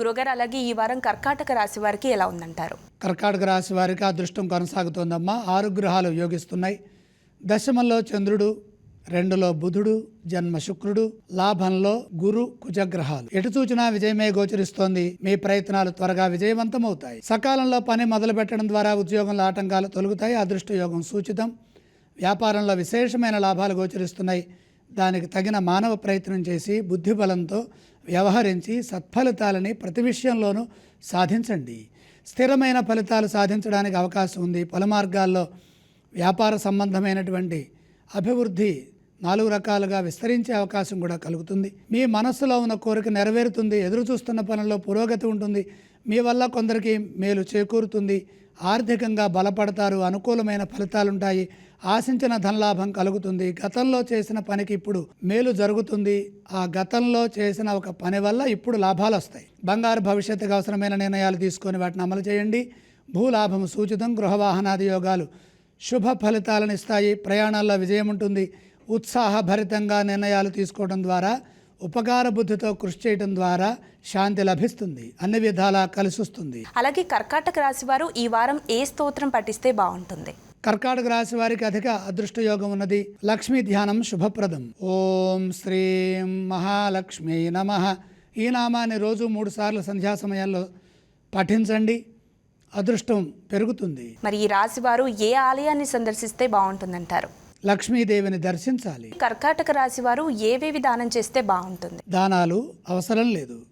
గురుగారు అలాగే ఈ వారం కర్కాటక రాశి వారికి ఎలా ఉందంటారు? కర్కాటక రాశి వారికి అదృష్టం కొనసాగుతోందమ్మా. ఆరు గ్రహాలు యోగిస్తున్నాయి. దశమంలో చంద్రుడు రెండులో బుధుడు జన్మ శుక్రుడు లాభంలో గురు కుజగ్రహాలు. ఎటు చూచినా విజయమే గోచరిస్తోంది. మీ ప్రయత్నాలు త్వరగా విజయవంతమవుతాయి. సకాలంలో పని మొదలు పెట్టడం ద్వారా ఉద్యోగంలో ఆటంకాలు తొలుగుతాయి. అదృష్ట యోగం సూచితం. వ్యాపారంలో విశేషమైన లాభాలు గోచరిస్తున్నాయి. దానికి తగిన మానవ ప్రయత్నం చేసి బుద్ధిబలంతో వ్యవహరించి సత్ఫలితాలని ప్రతి విషయంలోనూ సాధించండి. స్థిరమైన ఫలితాలు సాధించడానికి అవకాశం ఉంది. పలు మార్గాల్లో వ్యాపార సంబంధమైనటువంటి అభివృద్ధి నాలుగు రకాలుగా విస్తరించే అవకాశం కూడా కలుగుతుంది. మీ మనస్సులో ఉన్న కోరిక నెరవేరుతుంది ఎదురు చూస్తున్న పనుల్లో పురోగతి ఉంటుంది మీ వల్ల కొందరికి మేలు చేకూరుతుంది ఆర్థికంగా బలపడతారు అనుకూలమైన ఫలితాలుంటాయి ఆశించిన ధనలాభం కలుగుతుంది. గతంలో చేసిన పనికి ఇప్పుడు మేలు జరుగుతుంది. ఆ గతంలో చేసిన ఒక పని వల్ల ఇప్పుడు లాభాలు వస్తాయి. బంగారు భవిష్యత్తుకు అవసరమైన నిర్ణయాలు తీసుకొని వాటిని అమలు చేయండి. భూలాభం సూచితం గృహ వాహనాది యోగాలు. శుభ ఫలితాలను ఇస్తాయి. ప్రయాణాల్లో విజయం ఉంటుంది. ఉత్సాహభరితంగా నిర్ణయాలు తీసుకోవడం ద్వారా ఉపకార బుద్ధితో కృషి చేయడం ద్వారా శాంతి లభిస్తుంది. అన్ని విధాలా కలిసి వస్తుంది అలాగే కర్కాటక రాశి వారు ఈ వారం ఏ స్తోత్రం పఠిస్తే బాగుంటుంది? కర్కాటక రాశి వారికి అధిక అదృష్ట యోగం ఉన్నది. లక్ష్మీ ధ్యానం శుభప్రదం. ఓం శ్రీం మహాలక్ష్మి నమ. ఈ నామాన్ని రోజు మూడు సార్లు సంధ్యా సమయాల్లో పఠించండి. అదృష్టం పెరుగుతుంది. మరి ఈ రాశి వారు ఏ ఆలయాన్ని సందర్శిస్తే బాగుంటుందంటారు? లక్ష్మీదేవిని దర్శించాలి. కర్కాటక రాశి వారు ఏవేవి దానం చేస్తే బాగుంటుంది? దానాలు అవసరం లేదు.